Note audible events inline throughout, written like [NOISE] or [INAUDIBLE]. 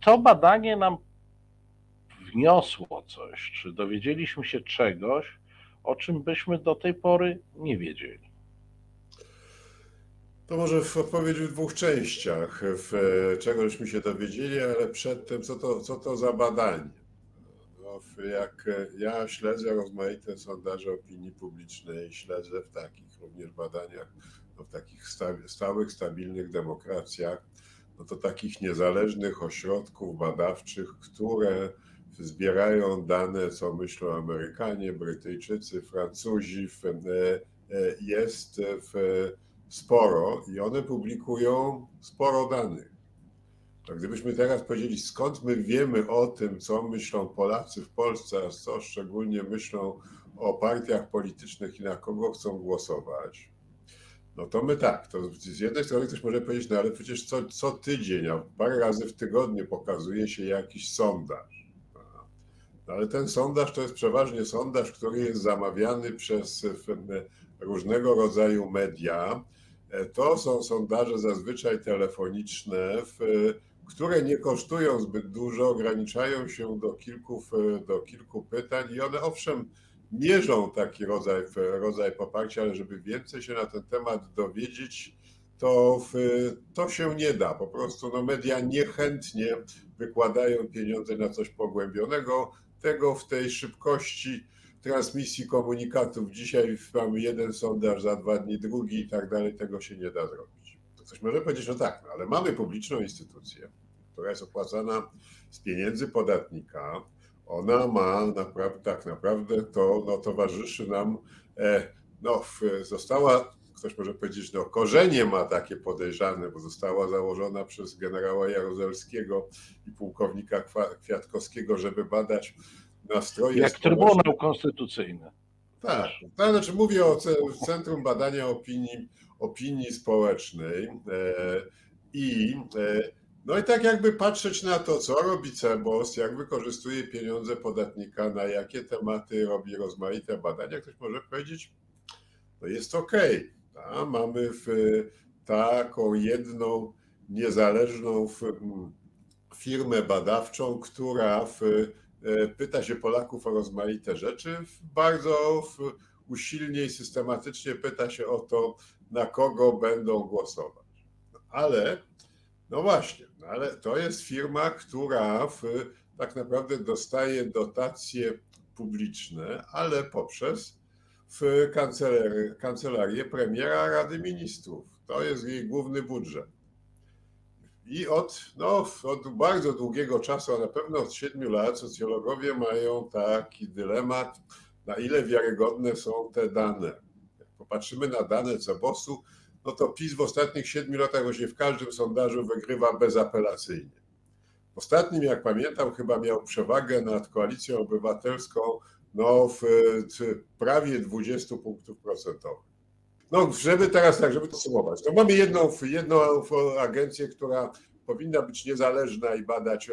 to badanie nam wniosło coś? Czy dowiedzieliśmy się czegoś, o czym byśmy do tej pory nie wiedzieli? To może w odpowiedzi w dwóch częściach. W, e, czegośmy się dowiedzieli, ale przedtem, co to, co to za badanie? No, jak e, ja śledzę rozmaite sondaże opinii publicznej, śledzę w takich również badaniach, no, w takich sta, stałych, stabilnych demokracjach, no to takich niezależnych ośrodków badawczych, które zbierają dane, co myślą Amerykanie, Brytyjczycy, Francuzi, e, e, jest w sporo i one publikują sporo danych. To gdybyśmy teraz powiedzieli, skąd my wiemy o tym, co myślą Polacy w Polsce, a co szczególnie myślą o partiach politycznych i na kogo chcą głosować, no to my tak, to z jednej strony ktoś może powiedzieć, no ale przecież co, co tydzień, a parę razy w tygodniu pokazuje się jakiś sondaż. No ale ten sondaż to jest przeważnie sondaż, który jest zamawiany przez różnego rodzaju media, to są sondaże zazwyczaj telefoniczne, które nie kosztują zbyt dużo, ograniczają się do kilku, do kilku pytań i one owszem mierzą taki rodzaj, rodzaj poparcia, ale żeby więcej się na ten temat dowiedzieć, to, to się nie da. Po prostu no, media niechętnie wykładają pieniądze na coś pogłębionego. Tego w tej szybkości transmisji komunikatów. Dzisiaj mamy jeden sondaż, za dwa dni drugi i tak dalej. Tego się nie da zrobić. To ktoś może powiedzieć, no tak, no ale mamy publiczną instytucję, która jest opłacana z pieniędzy podatnika. Ona ma naprawdę, tak naprawdę to no, towarzyszy nam, e, no, została, ktoś może powiedzieć, no korzenie ma takie podejrzane, bo została założona przez generała Jaruzelskiego i pułkownika Kwiatkowskiego, żeby badać nastroje. Jak Trybunał Konstytucyjny. Tak, to znaczy mówię o Centrum Badania Opinii, Opinii Społecznej i no i tak jakby patrzeć na to, co robi CEBOS, jak wykorzystuje pieniądze podatnika, na jakie tematy robi rozmaite badania, ktoś może powiedzieć, no jest okay, mamy w taką jedną niezależną firmę badawczą, która w pyta się Polaków o rozmaite rzeczy, bardzo usilnie i systematycznie pyta się o to, na kogo będą głosować. Ale, no właśnie, ale to jest firma, która w, tak naprawdę dostaje dotacje publiczne, ale poprzez w kancelarię, kancelarię premiera Rady Ministrów. To jest jej główny budżet. I od, no, od bardzo długiego czasu, a na pewno od siedmiu lat, socjologowie mają taki dylemat, na ile wiarygodne są te dane. Jak popatrzymy na dane CEBOS-u, no to PiS w ostatnich siedmiu latach właśnie w każdym sondażu wygrywa bezapelacyjnie. W ostatnim, jak pamiętam, chyba miał przewagę nad koalicją obywatelską no, w, w prawie 20 punktów procentowych. No, żeby teraz tak, żeby to sumować, to mamy jedną, jedną agencję, która powinna być niezależna i badać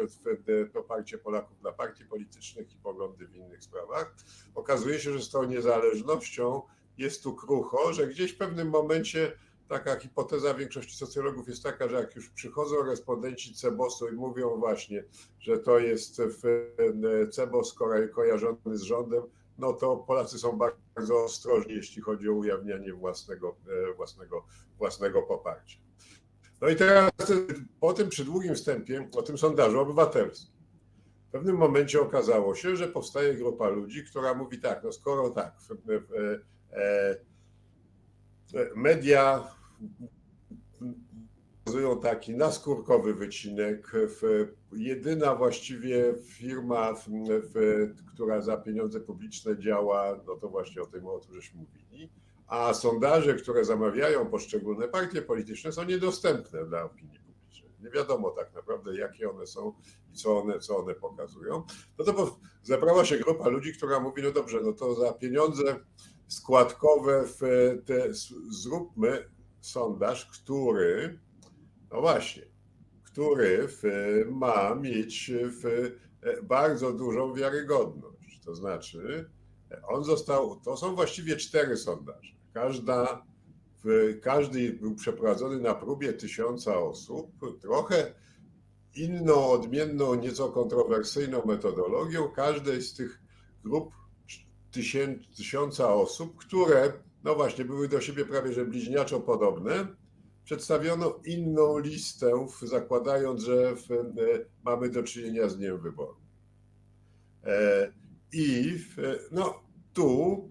poparcie Polaków dla partii politycznych i poglądy w innych sprawach. Okazuje się, że z tą niezależnością jest tu krucho, że gdzieś w pewnym momencie taka hipoteza większości socjologów jest taka, że jak już przychodzą respondenci CEBOS-u i mówią właśnie, że to jest CEBOS kojarzony z rządem, no to Polacy są bardzo ostrożni, jeśli chodzi o ujawnianie własnego, własnego, własnego poparcia. No i teraz po tym przydługim wstępie o tym sondażu obywatelskim. W pewnym momencie okazało się, że powstaje grupa ludzi, która mówi tak, no skoro tak, media pokazują taki naskórkowy wycinek. Jedyna właściwie firma, która za pieniądze publiczne działa, no to właśnie o tym, o tym żeśmy mówili. A sondaże, które zamawiają poszczególne partie polityczne, są niedostępne dla opinii publicznej. Nie wiadomo tak naprawdę, jakie one są i co one, co one pokazują. No to zebrała się grupa ludzi, która mówi, no dobrze, no to za pieniądze składkowe w te, zróbmy sondaż, który no właśnie, który w, ma mieć w, bardzo dużą wiarygodność. To znaczy, on został, to są właściwie cztery sondaże. Każda, w, każdy był przeprowadzony na próbie tysiąca osób. Trochę inną, odmienną, nieco kontrowersyjną metodologią każdej z tych grup tysiąca osób, które, no właśnie, były do siebie prawie że bliźniaczo podobne, przedstawiono inną listę, zakładając, że w, e, mamy do czynienia z dniem wyboru. E, I w, no, tu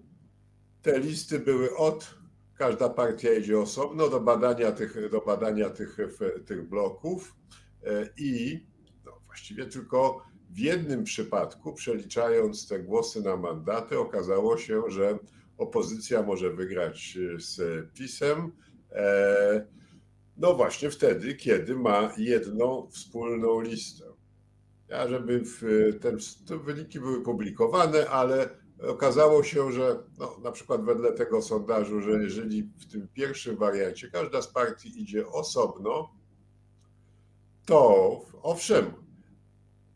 te listy były od, każda partia idzie osobno do badania tych, do badania tych, w- tych bloków e, i no, właściwie tylko w jednym przypadku, przeliczając te głosy na mandaty, okazało się, że opozycja może wygrać e, z PiSem. e, No właśnie wtedy, kiedy ma jedną wspólną listę. Ja, żeby ten, te wyniki były publikowane, ale okazało się, że no, na przykład wedle tego sondażu, że jeżeli w tym pierwszym wariancie każda z partii idzie osobno, to owszem,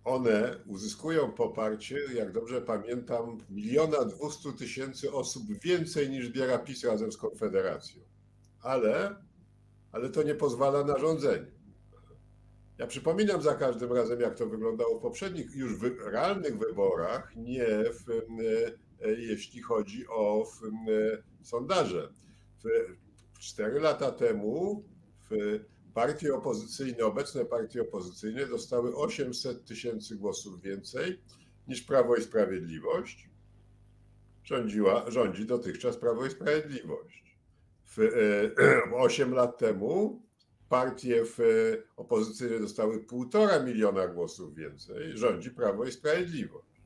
one uzyskują poparcie, jak dobrze pamiętam, miliona dwustu tysięcy osób więcej niż zbiera PiS razem z Konfederacją. Ale, ale to nie pozwala na rządzenie. Ja przypominam za każdym razem, jak to wyglądało w poprzednich, już wy, realnych wyborach, nie w, e, jeśli chodzi o w, e, sondaże. W, cztery lata temu w partie opozycyjne, obecne partie opozycyjne dostały 800 tysięcy głosów więcej niż Prawo i Sprawiedliwość. Rządziła, rządzi dotychczas Prawo i Sprawiedliwość. W, e, [CLEARS THROAT] 8 lat temu partie w, e, opozycyjne dostały półtora miliona głosów więcej, rządzi Prawo i Sprawiedliwość.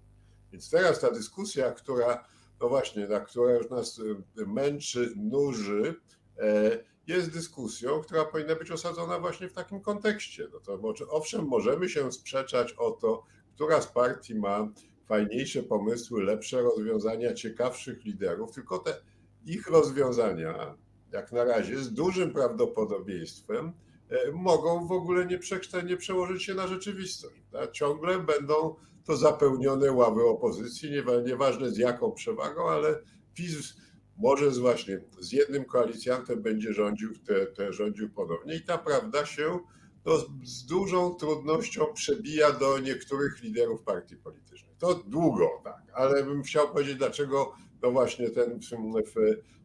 Więc teraz ta dyskusja, która, no właśnie, na która już nas e, męczy, nuży, e, jest dyskusją, która powinna być osadzona właśnie w takim kontekście. No to owszem, możemy się sprzeczać o to, która z partii ma fajniejsze pomysły, lepsze rozwiązania, ciekawszych liderów, tylko te ich rozwiązania, jak na razie, z dużym prawdopodobieństwem e, mogą w ogóle nie, nie przełożyć się na rzeczywistość. Tak? Ciągle będą to zapełnione ławy opozycji, niewa- nieważne z jaką przewagą, ale PiS może z właśnie z jednym koalicjantem będzie rządził, te, te rządził ponownie i ta prawda się no, z, dużą trudnością przebija do niektórych liderów partii politycznych. To długo, tak, ale bym chciał powiedzieć, dlaczego no właśnie ten,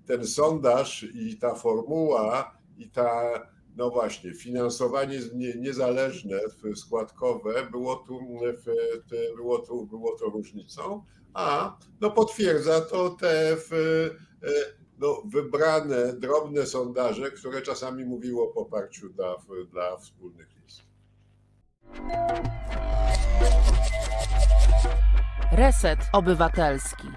ten sondaż i ta formuła i ta, no właśnie, finansowanie niezależne, składkowe było tu, było tu, było różnicą, a no potwierdza to te w, e, no, wybrane drobne sondaże, które czasami mówiły o poparciu dla, dla wspólnych list. Reset Obywatelski.